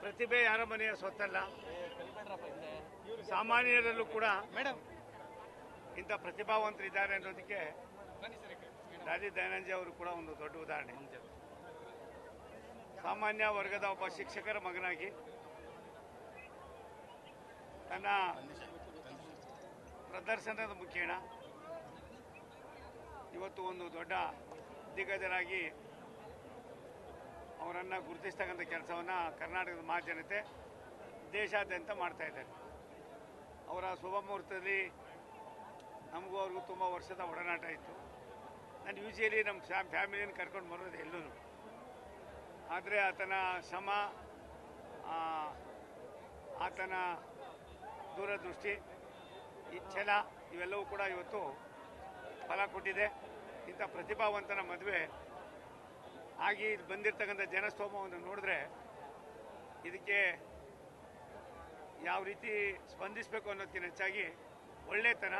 ಪ್ರತಿಭೆ ಯಾರ ಮನೆಯ ಸ್ವತ್ತಲ್ಲ ಸಾಮಾನ್ಯರಲ್ಲೂ ಕೂಡ ಮೇಡಮ್ ಇಂಥ ಪ್ರತಿಭಾವಂತರಿದ್ದಾರೆ ಅನ್ನೋದಕ್ಕೆ ರಾಜೀವ್ ದಯಾನಂದಿ ಅವರು ಕೂಡ ಒಂದು ದೊಡ್ಡ ಉದಾಹರಣೆ. ಸಾಮಾನ್ಯ ವರ್ಗದ ಒಬ್ಬ ಶಿಕ್ಷಕರ ಮಗನಾಗಿ ತನ್ನ ಪ್ರದರ್ಶನದ ಮುಖೇಣ ಇವತ್ತು ಒಂದು ದೊಡ್ಡ ದಿಗ್ಗಜರಾಗಿ ಅವರನ್ನು ಗುರುತಿಸ್ತಕ್ಕಂಥ ಕೆಲಸವನ್ನು ಕರ್ನಾಟಕದ ಮಹಾಜನತೆ ದೇಶಾದ್ಯಂತ ಮಾಡ್ತಾ ಇದ್ದಾರೆ. ಅವರ ಶುಭ ಮುಹೂರ್ತದಲ್ಲಿ ನಮಗೂ ಅವ್ರಿಗೂ ತುಂಬ ವರ್ಷದ ಒಡನಾಟ ಇತ್ತು. ನಾನು ಯೂಶಲಿ ನಮ್ಮ ಫ್ಯಾಮ್, ಫ್ಯಾಮಿಲಿಯನ್ನು ಕರ್ಕೊಂಡು ಬರೋದು ಎಲ್ಲೂ ಆದರೆ ಆತನ ಶ್ರಮ ಆತನ ದೂರದೃಷ್ಟಿ ಛಲ ಇವೆಲ್ಲವೂ ಕೂಡ ಇವತ್ತು ಫಲ ಕೊಟ್ಟಿದೆ. ಇಂಥ ಪ್ರತಿಭಾವಂತನ ಮದುವೆ ಆಗಿ ಬಂದಿರತಕ್ಕಂಥ ಜನಸ್ತೋಮವನ್ನು ನೋಡಿದ್ರೆ ಇದಕ್ಕೆ ಯಾವ ರೀತಿ ಸ್ಪಂದಿಸಬೇಕು ಅನ್ನೋದಕ್ಕಿಂತ ಹೆಚ್ಚಾಗಿ ಒಳ್ಳೆತನ,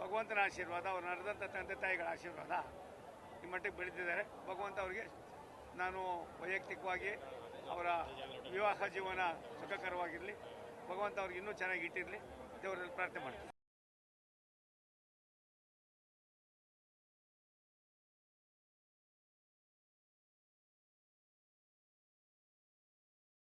ಭಗವಂತನ ಆಶೀರ್ವಾದ, ಅವ್ರು ನಡೆದಂಥ ತಂದೆ ತಾಯಿಗಳ ಆಶೀರ್ವಾದ ಈ ಮಟ್ಟಿಗೆ ಬೆಳೆದಿದ್ದಾರೆ ಭಗವಂತ ಅವರಿಗೆ ನಾನು ವೈಯಕ್ತಿಕವಾಗಿ ಅವರ ವಿವಾಹ ಜೀವನ ಸುಖಕರವಾಗಿರಲಿ ಭಗವಂತ ಅವ್ರಿಗೆ ಇನ್ನೂ ಚೆನ್ನಾಗಿ ಇಟ್ಟಿರಲಿ ದೇವರಲ್ಲಿ ಪ್ರಾರ್ಥನೆ ಮಾಡ್ತೀನಿ.